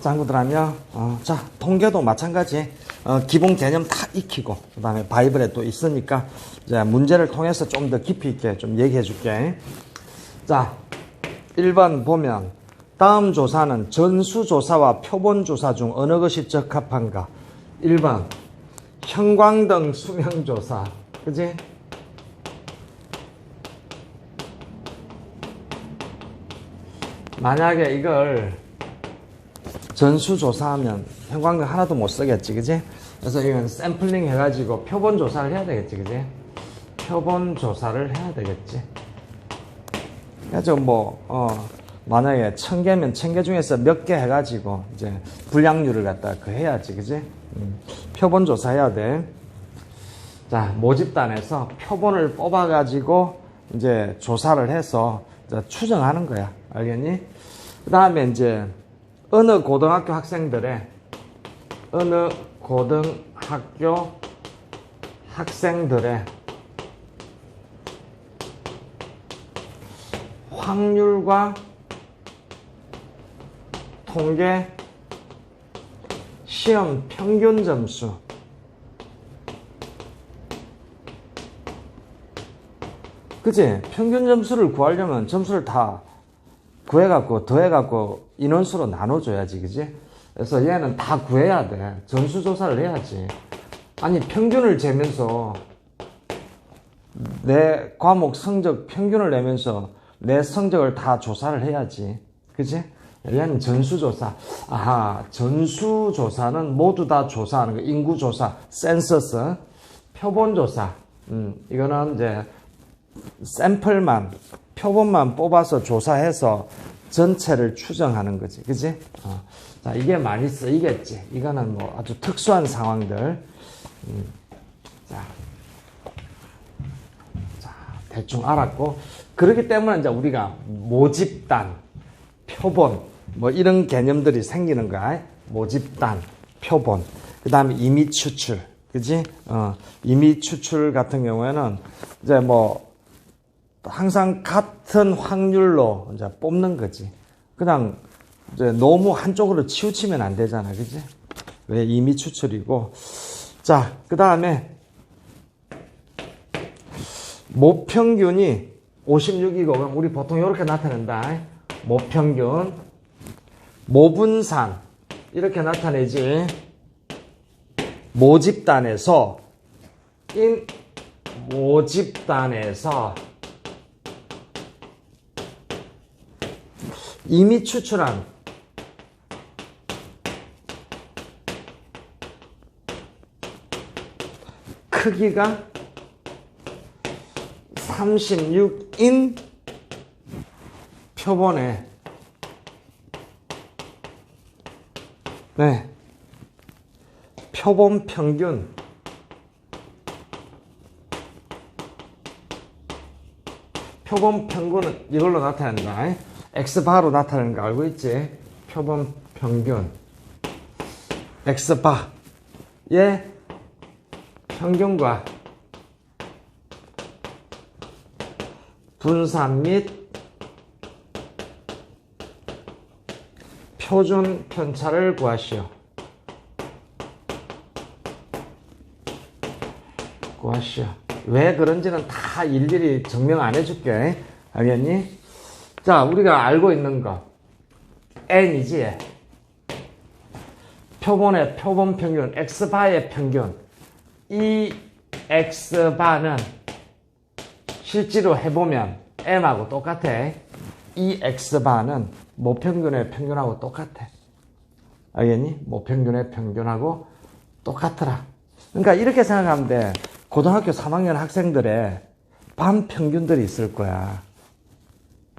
짱구들하며 어, 자 통계도 마찬가지 어, 기본 개념 다 익히고 그 다음에 바이블에 또 있으니까 이제 문제를 통해서 좀 더 깊이 있게 좀 얘기해 줄게. 자 1번 보면 다음 조사는 전수조사와 표본조사 중 어느 것이 적합한가? 1번 형광등 수명조사. 그지? 만약에 이걸 전수조사하면 형광등 하나도 못 쓰겠지, 그지? 그래서 이건 샘플링 해가지고 표본 조사를 해야 되겠지, 그지? 표본 조사를 해야 되겠지. 그래서 뭐, 어, 만약에 천 개면 천 개 중에서 몇 개 해가지고 이제 분량률을 갖다 그 해야지, 그지? 음, 표본 조사해야 돼. 자, 모집단에서 표본을 뽑아가지고 이제 조사를 해서 추정하는 거야. 알겠니? 그 다음에 이제 어느 고등학교 학생들의 어느 고등학교 학생들의 확률과 통계 시험 평균 점수 그치? 평균 점수를 구하려면 점수를 다 구해갖고 더해갖고 인원수로 나눠줘야지, 그지? 그래서 얘는 다 구해야 돼. 전수조사를 해야지. 아니, 평균을 재면서 내 과목 성적 평균을 내면서 내 성적을 다 조사를 해야지. 그지? 얘는 전수조사. 아하, 전수조사는 모두 다 조사하는 거. 인구조사, 센서스, 표본조사. 음, 이거는 이제 샘플만, 표본만 뽑아서 조사해서 전체를 추정하는 거지. 그지? 어. 자, 이게 많이 쓰이겠지. 이거는 뭐 아주 특수한 상황들. 음. 자. 자, 대충 알았고. 그렇기 때문에 이제 우리가 모집단, 표본, 뭐 이런 개념들이 생기는 거야. 모집단, 표본. 그 다음에 임의 추출. 그지? 어, 임의 추출 같은 경우에는 이제 뭐 항상 같은 확률로 이제 뽑는 거지. 그냥 이제 너무 한쪽으로 치우치면 안 되잖아. 그지? 왜 이미 추출이고. 자, 그 다음에 모평균이 56이고, 우리 보통 이렇게 나타낸다. 모평균, 모분산, 이렇게 나타내지. 모집단에서, 인, 모집단에서 이미 추출한 크기가 36인 표본에. 네. 표본 평균. 표본 평균은 이걸로 나타낸다. X바로 나타나는 거 알고 있지? 표본 평균. X바의 평균과 분산 및 표준 편차를 구하시오. 구하시오. 왜 그런지는 다 일일이 증명 안 해줄게. 알겠니? 자, 우리가 알고 있는 거. n이지. 표본의 표본 평균, x바의 평균. 이 x바는 실제로 해보면 m하고 똑같아. 이 x바는 모평균의 평균하고 똑같아. 알겠니? 모평균의 평균하고 똑같더라. 그러니까 이렇게 생각하면 돼. 고등학교 3학년 학생들의 반 평균들이 있을 거야.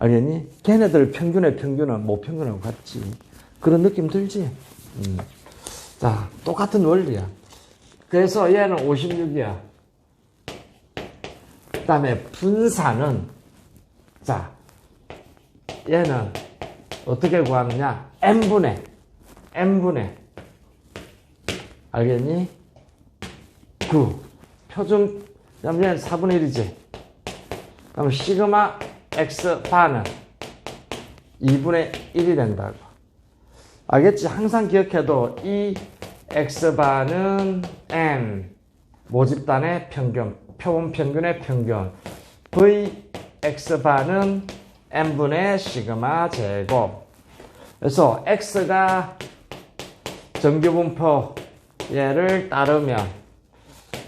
알겠니? 걔네들 평균의 평균은 모 평균하고 같지. 그런 느낌 들지? 음. 자, 똑같은 원리야. 그래서 얘는 56이야. 그 다음에 분산은, 자, 얘는 어떻게 구하느냐? n분의, n분의, 알겠니? 9. 표준, 그럼 얘는 4분의 1이지. 그럼 시그마 x 바는 2분의 1이 된다고. 알겠지? 항상 기억해도 이 x바는 m 모집단의 평균, 표본 평균의 평균 v x바는 n분의 시그마 제곱 그래서 x가 정규분포 얘를 따르면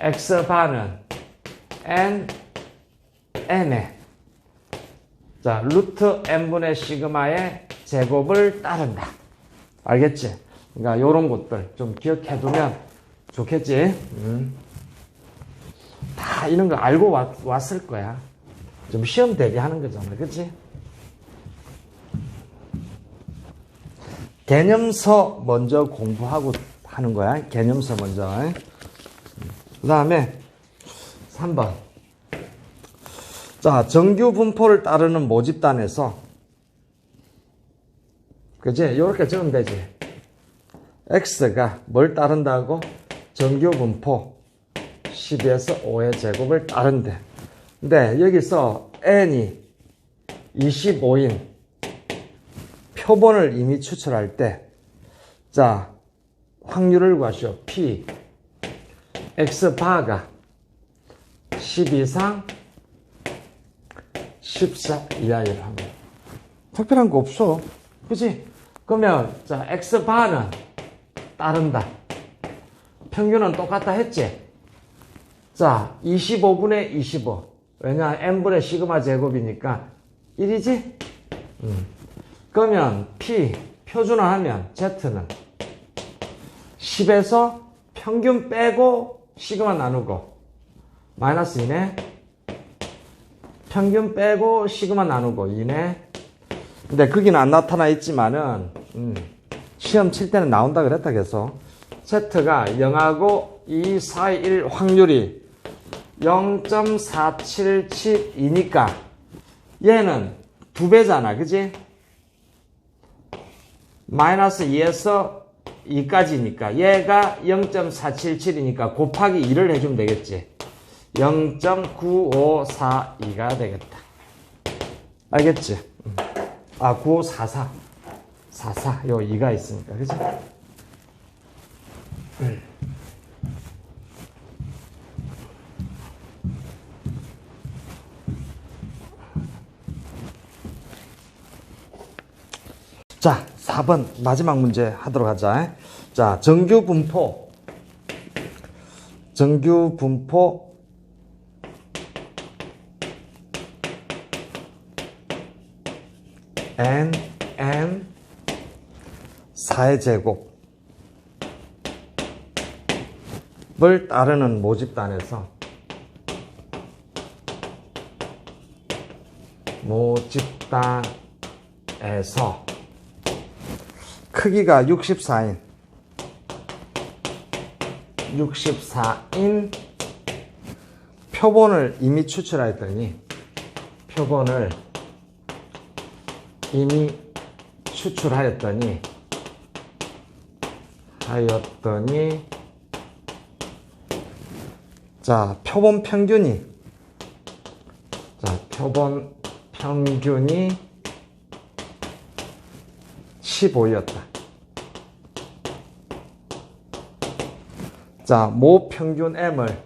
x바는 n n에 자 루트 n분의 시그마의 제곱을 따른다. 알겠지? 그러니까 요런 것들 좀 기억해 두면 좋겠지? 음. 다 이런 거 알고 왔, 왔을 거야. 좀 시험 대비하는 거잖아. 그치? 개념서 먼저 공부하고 하는 거야. 개념서 먼저. 그 다음에 3번. 자, 정규 분포를 따르는 모집단에서 그지? 이렇게 적으면 되지. x가 뭘 따른다고? 정규 분포 12에서 5의 제곱을 따른대. 근데 여기서 n이 25인 표본을 이미 추출할 때, 자, 확률을 구하시오. p, x 바가 10 이상 14 이하를 하면. 특별한 거 없어. 그지? 그러면, 자, x 바는 따른다. 평균은 똑같다 했지? 자, 25분의 25. 왜냐, n분의 시그마 제곱이니까 1이지? 음. 그러면 P 표준화하면 Z는 10에서 평균 빼고 시그마 나누고 마이너스 2네 평균 빼고 시그마 나누고 2네 근데 거기는 안 나타나 있지만은 음, 시험 칠 때는 나온다 그랬다 그래서 Z가 0하고 2, 4, 1 확률이 0.477이니까 얘는 두 배잖아 그지? 마이너스 2에서 2까지니까 얘가 0.477이니까 곱하기 2를 해주면 되겠지. 0.9542가 되겠다. 알겠지? 아, 9544. 44. 요 2가 있으니까. 그지? 자, 4번 마지막 문제 하도록 하자. 자, 정규 분포. 정규 분포 n n 4의 제곱을 따르는 모집단에서 모집단에서 크기가 64인 64인 표본을 이미 추출했더니 표본을 이미 추출하였더니 하였더니 자 표본 평균이 자 표본 평균이 15였다. 자, 모 평균 M을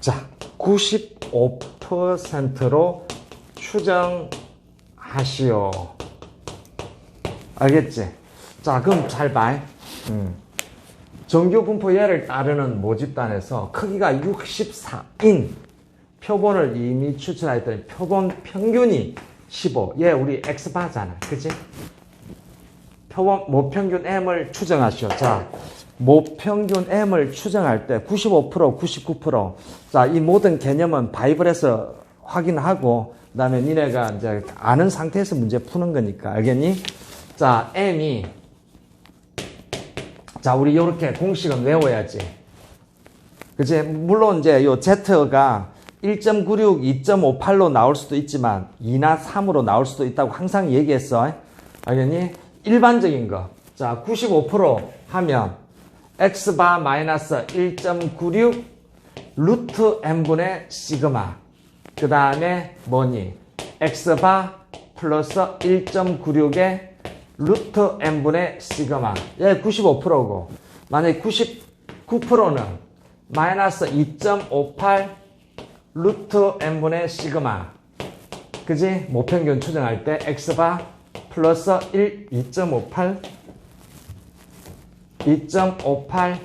자, 95%로 추정하시오. 알겠지? 자, 그럼 잘 봐. 음. 정규 분포 예를 따르는 모집단에서 크기가 64인 표본을 이미 추출했더니 표본 평균이 15. 얘 우리 X바잖아. 그지? 표본 모평균 M을 추정하시오. 자, 모평균 M을 추정할 때 95%, 99%. 자, 이 모든 개념은 바이블에서 확인하고, 그 다음에 니네가 이제 아는 상태에서 문제 푸는 거니까. 알겠니? 자, M이, 자, 우리 이렇게 공식은 외워야지. 그지? 물론 이제 요 Z가 1.96, 2.58로 나올 수도 있지만 2나 3으로 나올 수도 있다고 항상 얘기했어. 알겠니? 일반적인 거. 자, 95% 하면 x바 마이너스 1.96 루트 n분의 시그마. 그 다음에 뭐니? x바 플러스 1.96의 루트 n분의 시그마. 얘 95%고 만약에 99%는 마이너스 2.58 루트 n분의 시그마. 그지? 모평균 추정할 때 x바 플러스 1, 2.58 2.58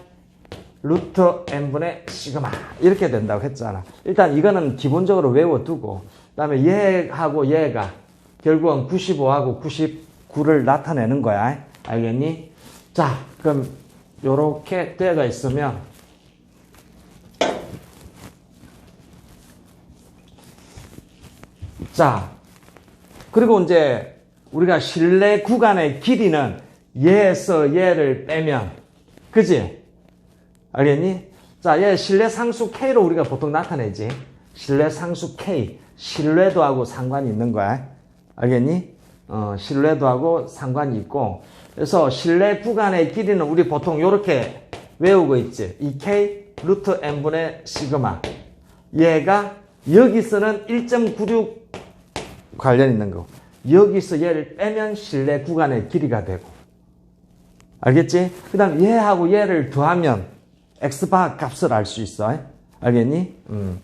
루트 n분의 시그마 이렇게 된다고 했잖아. 일단 이거는 기본적으로 외워두고 그다음에 얘하고 얘가 결국은 95하고 99를 나타내는 거야. 알겠니? 자, 그럼 요렇게 되어 있으면 자, 그리고 이제 우리가 실내 구간의 길이는 얘에서 얘를 빼면 그지? 알겠니? 자, 얘 실내 상수 K로 우리가 보통 나타내지. 실내 상수 K. 신뢰도 하고 상관이 있는 거야. 알겠니? 어, 신뢰도 하고 상관이 있고. 그래서 실내 구간의 길이는 우리 보통 이렇게 외우고 있지. 이 K 루트 n분의 시그마. 얘가 여기서는 1.96 관련 있는 거. 여기서 얘를 빼면 실내 구간의 길이가 되고. 알겠지? 그 다음 얘하고 얘를 더하면 x바 값을 알 수 있어. 알겠니? 음.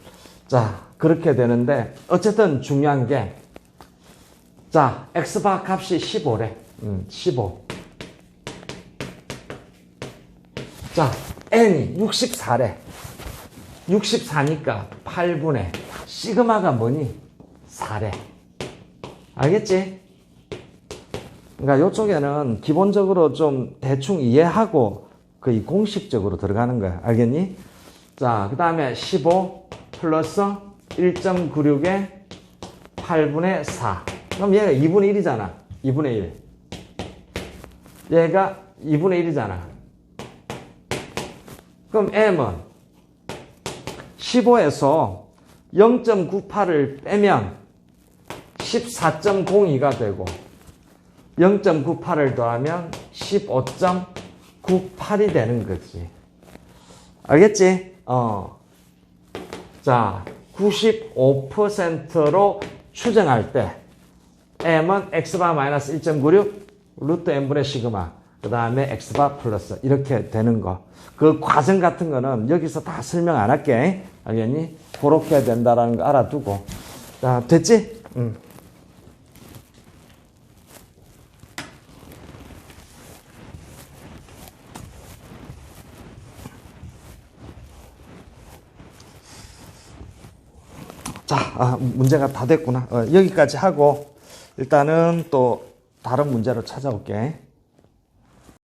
자, 그렇게 되는데 어쨌든 중요한 게 자, x바 값이 15래. 음, 15. 자, n이 64래. 64니까 8분의 시그마가 뭐니? 4래. 알겠지? 그러니까 이쪽에는 기본적으로 좀 대충 이해하고 거의 공식적으로 들어가는 거야. 알겠니? 자, 그 다음에 15 플러스 1.96에 8분의 4. 그럼 얘가 2분의 1이잖아. 2분의 1. 얘가 2분의 1이잖아. 그럼 m은 15에서 0.98을 빼면 14.02가 되고 0.98을 더하면 15.98이 되는 거지. 알겠지? 어. 자, 95%로 추정할 때 m은 x바 마이너스 1.96 루트 n분의 시그마 그 다음에 x바 플러스 이렇게 되는 거. 그 과정 같은 거는 여기서 다 설명 안 할게. 알겠니? 그렇게 된다라는 거 알아두고. 자, 됐지? 응. 아, 문제가 다 됐구나. 어, 여기까지 하고 일단은 또 다른 문제로 찾아올게.